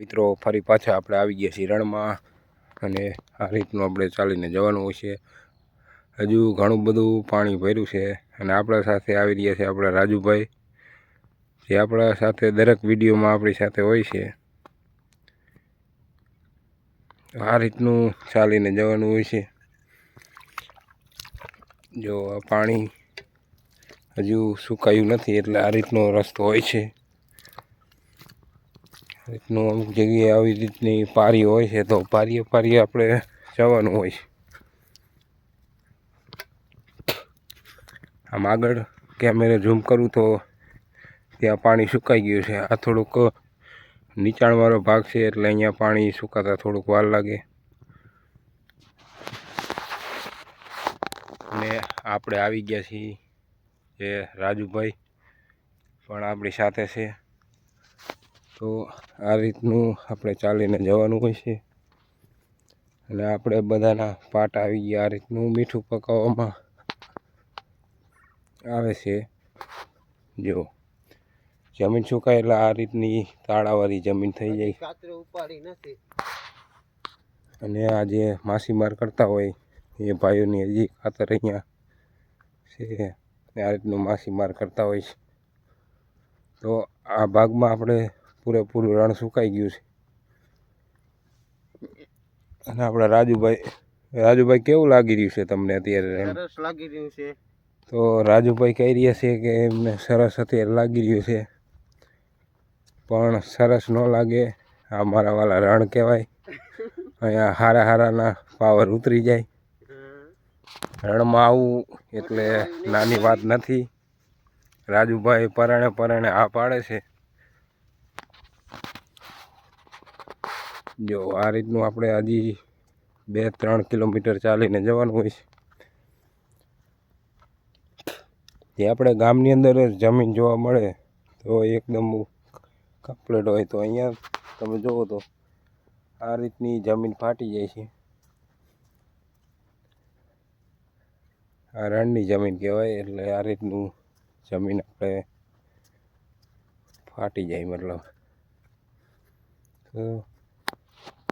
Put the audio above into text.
મિત્રો, ફરી પાછા આપણે આવી ગયા છીએ રણમાં અને આ રીતનું આપણે ચાલીને જવાનું હોય છે. હજુ ઘણું બધું પાણી ભર્યું છે અને આપણા સાથે આવી રહ્યા છે આપણા રાજુભાઈ, જે આપણા સાથે દરેક વિડીયોમાં આપણી સાથે હોય છે. આ રીતનું ચાલીને જવાનું હોય છે. જો પાણી હજુ સુકાયું નથી એટલે આ રીતનો રસ્તો હોય છે. રીતનું અમુક જગ્યાએ આવી રીતની પારી હોય છે, તો પારીએ પારીએ આપણે જવાનું હોય. આમ આગળ કેમેરે ઝૂમ કરું તો ત્યાં પાણી સુકાઈ ગયું છે. આ થોડુંક નીચાણવાળો ભાગ છે, એટલે અહીંયા પાણી સુકાતા થોડુંક વાર લાગે. અને આપણે આવી ગયા છીએ જે રાજુભાઈ પણ આપણી સાથે છે. તો આ રીતનું આપણે ચાલીને જવાનું હોય છે. અને આપણે બધાના પાટ આવી ગયા આ રીતનું મીઠું પકાવવામાં આવે છે. જો જમીન સુકાય એટલે આ રીતની તાળાવાળી જમીન થઈ જાય. અને આ જે માછીમાર કરતા હોય એ ભાઈઓની હજી ખાતર અહીંયા છે. આ રીતનું માછીમાર કરતા હોય છે. તો આ ભાગમાં આપણે પૂરેપૂરું રણ સુકાઈ ગયું છે. અને આપણા રાજુભાઈ રાજુભાઈ કેવું લાગી રહ્યું છે તમને અત્યારે સરસ લાગી રહ્યું છે. તો રાજુભાઈ કહી રહ્યા છે કે એમને સરસ અત્યારે લાગી રહ્યું છે. પણ સરસ ન લાગે આ મારા વાલા રણ કહેવાય. અહીંયા હારા હારાના પાવર ઉતરી જાય. રણમાં આવવું એટલે નાની વાત નથી. રાજુભાઈ પરણે પરણે આ પાડે છે. જો, આ રીતનું આપણે હજી બે ત્રણ કિલોમીટર ચાલીને જવાનું હોય છે. જે આપણે ગામની અંદર જમીન જોવા મળે, તો એકદમ કમ્પ્લીટ હોય. તો અહીંયા તમે જુઓ તો આ રીતની જમીન ફાટી જાય છે. આ રણની જમીન કહેવાય, એટલે આ રીતનું જમીન આપણે ફાટી જાય મતલબ. તો